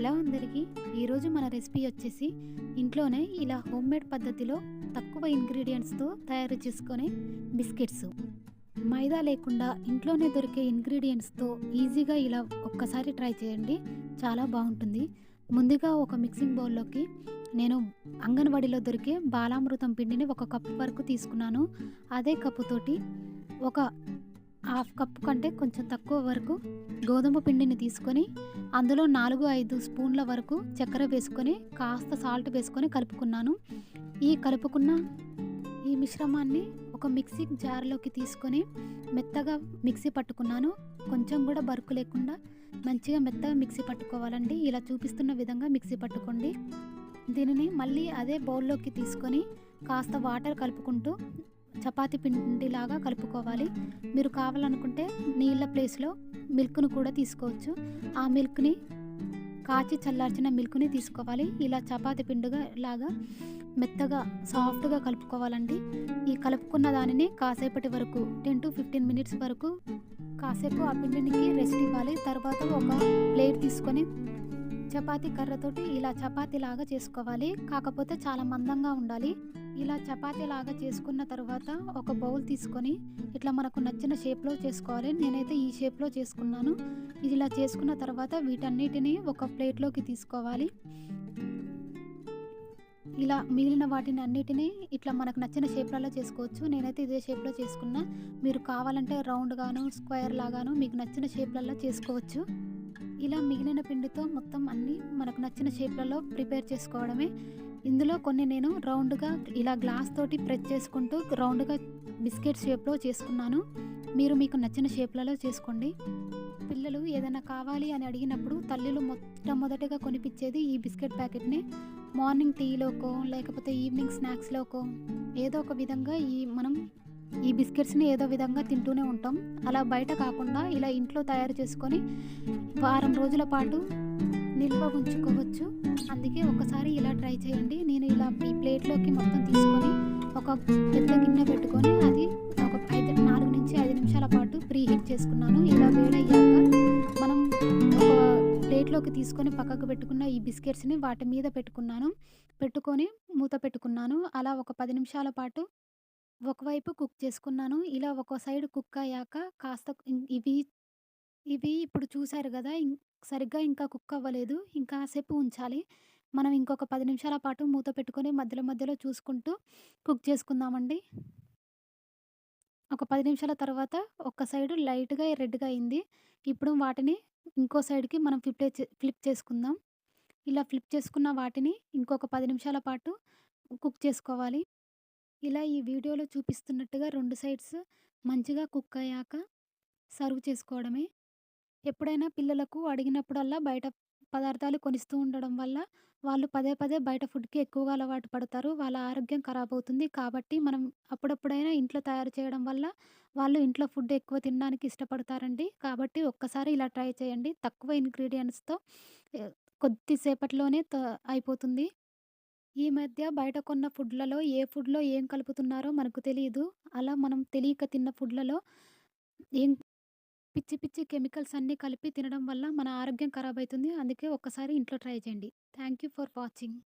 Hello అందరికీ ఈరోజు మన రెసిపీ వచ్చేసి ఇంట్లోనే ఇలా హోమ్మేడ్ పద్ధతిలో తక్కువ ఇంగ్రీడియంట్స్తో తయారు చేసుకునే బిస్కెట్స్. మైదా లేకుండా ఇంట్లోనే దొరికే ఇంగ్రీడియంట్స్తో ఈజీగా ఇలా ఒక్కసారి ట్రై చేయండి చాలా బాగుంటుంది. ముందుగా ఒక మిక్సింగ్ బౌల్లోకి నేను అంగన్వాడీలో దొరికే బాలామృతం పిండిని ఒక కప్పు వరకు తీసుకున్నాను. అదే కప్పుతోటి ఒక హాఫ్ కప్పు కంటే కొంచెం తక్కువ వరకు గోధుమ పిండిని తీసుకొని అందులో నాలుగు ఐదు స్పూన్ల వరకు చక్కెర వేసుకొని కాస్త సాల్ట్ వేసుకొని కలుపుకున్నాను. ఈ కలుపుకున్న ఈ మిశ్రమాన్ని ఒక మిక్సీ జార్లోకి తీసుకొని మెత్తగా మిక్సీ పట్టుకున్నాను. కొంచెం కూడా బరుకు లేకుండా మంచిగా మెత్తగా మిక్సీ పట్టుకోవాలండి. ఇలా చూపిస్తున్న విధంగా మిక్సీ పట్టుకోండి. దీనిని మళ్ళీ అదే బౌల్లోకి తీసుకొని కాస్త వాటర్ కలుపుకుంటూ చపాతి పిండిలాగా కలుపుకోవాలి. మీరు కావాలనుకుంటే నీళ్ళ ప్లేస్లో మిల్క్ను కూడా తీసుకోవచ్చు. ఆ మిల్క్ని కాచి చల్లార్చిన మిల్క్ని తీసుకోవాలి. ఇలా చపాతి పిండిగా లాగా మెత్తగా సాఫ్ట్గా కలుపుకోవాలండి. ఈ కలుపుకున్న దానిని కాసేపటి వరకు టెన్ టు ఫిఫ్టీన్ మినిట్స్ వరకు కాసేపు ఆ పిండినికి రెస్ట్ ఇవ్వాలి. తర్వాత ఒక ప్లేట్ తీసుకొని చపాతీ కర్రతోటి ఇలా చపాతీ లాగా చేసుకోవాలి. కాకపోతే చాలా మందంగా ఉండాలి. ఇలా చపాతీ లాగా చేసుకున్న తర్వాత ఒక బౌల్ తీసుకొని ఇట్లా మనకు నచ్చిన షేప్లో చేసుకోవాలి. నేనైతే ఈ షేప్లో చేసుకున్నాను. ఇలా చేసుకున్న తర్వాత వీటన్నిటిని ఒక ప్లేట్లోకి తీసుకోవాలి. ఇలా మిగిలిన వాటిని అన్నిటినీ ఇట్లా మనకు నచ్చిన షేప్లలో చేసుకోవచ్చు. నేనైతే ఇదే షేప్లో చేసుకున్నా. మీరు కావాలంటే రౌండ్గాను స్క్వేర్ లాగాను మీకు నచ్చిన షేప్లలో చేసుకోవచ్చు. ఇలా మిగిలిన పిండితో మొత్తం అన్నీ మనకు నచ్చిన షేప్లలో ప్రిపేర్ చేసుకోవడమే. ఇందులో కొన్ని నేను రౌండ్గా ఇలా గ్లాస్ తోటి ప్రెస్ చేసుకుంటూ రౌండ్గా బిస్కెట్ షేప్లో చేసుకున్నాను. మీరు మీకు నచ్చిన షేప్లలో చేసుకోండి. పిల్లలు ఏదైనా కావాలి అని అడిగినప్పుడు తల్లిలు మొట్టమొదటిగా కొనిపించేది ఈ బిస్కెట్ ప్యాకెట్ని. మార్నింగ్ టీలోకో లేకపోతే ఈవినింగ్ స్నాక్స్లోకో ఏదో ఒక విధంగా ఈ మనం ఈ బిస్కెట్స్ని ఏదో విధంగా తింటూనే ఉంటాం. అలా బయట కాకుండా ఇలా ఇంట్లో తయారు చేసుకొని వారం రోజుల పాటు నిల్వ ఉంచుకోవచ్చు. అందుకే ఒకసారి ఇలా ట్రై చేయండి. నేను ఇలా ఈ ప్లేట్లోకి మొత్తం తీసుకొని ఒక పెద్ద గిన్నె పెట్టుకొని అది ఒక ఐదు నాలుగు నుంచి ఐదు నిమిషాల పాటు ప్రీ హీట్ చేసుకున్నాను. ఇలా వేడయ్యాక మనం ఒక ప్లేట్లోకి తీసుకొని పక్కకు పెట్టుకున్న ఈ బిస్కెట్స్ని వాటి మీద పెట్టుకున్నాను. పెట్టుకొని మూత పెట్టుకున్నాను. అలా ఒక పది నిమిషాల పాటు ఒకవైపు కుక్ చేసుకున్నాను. ఇలా ఒక సైడ్ కుక్ అయ్యాక కాస్త ఇవి ఇవి ఇప్పుడు చూశారు కదా సరిగ్గా ఇంకా కుక్ అవ్వలేదు. ఇంకా సేపు ఉంచాలి. మనం ఇంకొక పది నిమిషాల పాటు మూత పెట్టుకొని మధ్యలో మధ్యలో చూసుకుంటూ కుక్ చేసుకుందామండి. ఒక పది నిమిషాల తర్వాత ఒక సైడు లైట్గా రెడ్గా అయింది. ఇప్పుడు వాటిని ఇంకో సైడ్కి మనం ఫ్లిప్ ఫ్లిప్ చేసుకుందాం. ఇలా ఫ్లిప్ చేసుకున్న వాటిని ఇంకొక పది నిమిషాల పాటు కుక్ చేసుకోవాలి. ఇలా ఈ వీడియోలో చూపిస్తున్నట్టుగా రెండు సైడ్స్ మంచిగా కుక్ అయ్యాక సర్వ్ చేసుకోవడమే. ఎప్పుడైనా పిల్లలకు అడిగినప్పుడల్లా బయట పదార్థాలు కొనిస్తూ ఉండడం వల్ల వాళ్ళు పదే పదే బయట ఫుడ్కి ఎక్కువగా అలవాటు పడతారు. వాళ్ళ ఆరోగ్యం ఖరాబ్ అవుతుంది. కాబట్టి మనం అప్పుడప్పుడైనా ఇంట్లో తయారు చేయడం వల్ల వాళ్ళు ఇంట్లో ఫుడ్ ఎక్కువ తినడానికి ఇష్టపడతారండి. కాబట్టి ఒక్కసారి ఇలా ట్రై చేయండి. తక్కువ ఇంగ్రీడియంట్స్తో కొద్దిసేపట్లోనే అయిపోతుంది. ఈ మధ్య బయట కొన్న ఫుడ్లలో ఏ ఫుడ్లో ఏం కలుపుతున్నారో మనకు తెలియదు అలా మనం తెలియక తిన్న ఫుడ్లలో ఏం పిచ్చి పిచ్చి కెమికల్స్ అన్నీ కలిపి తినడం వల్ల మన ఆరోగ్యం ఖరాబ్ అవుతుంది అందుకే ఒక్కసారి ఇంట్లో ట్రై చేయండి. Thank you for watching.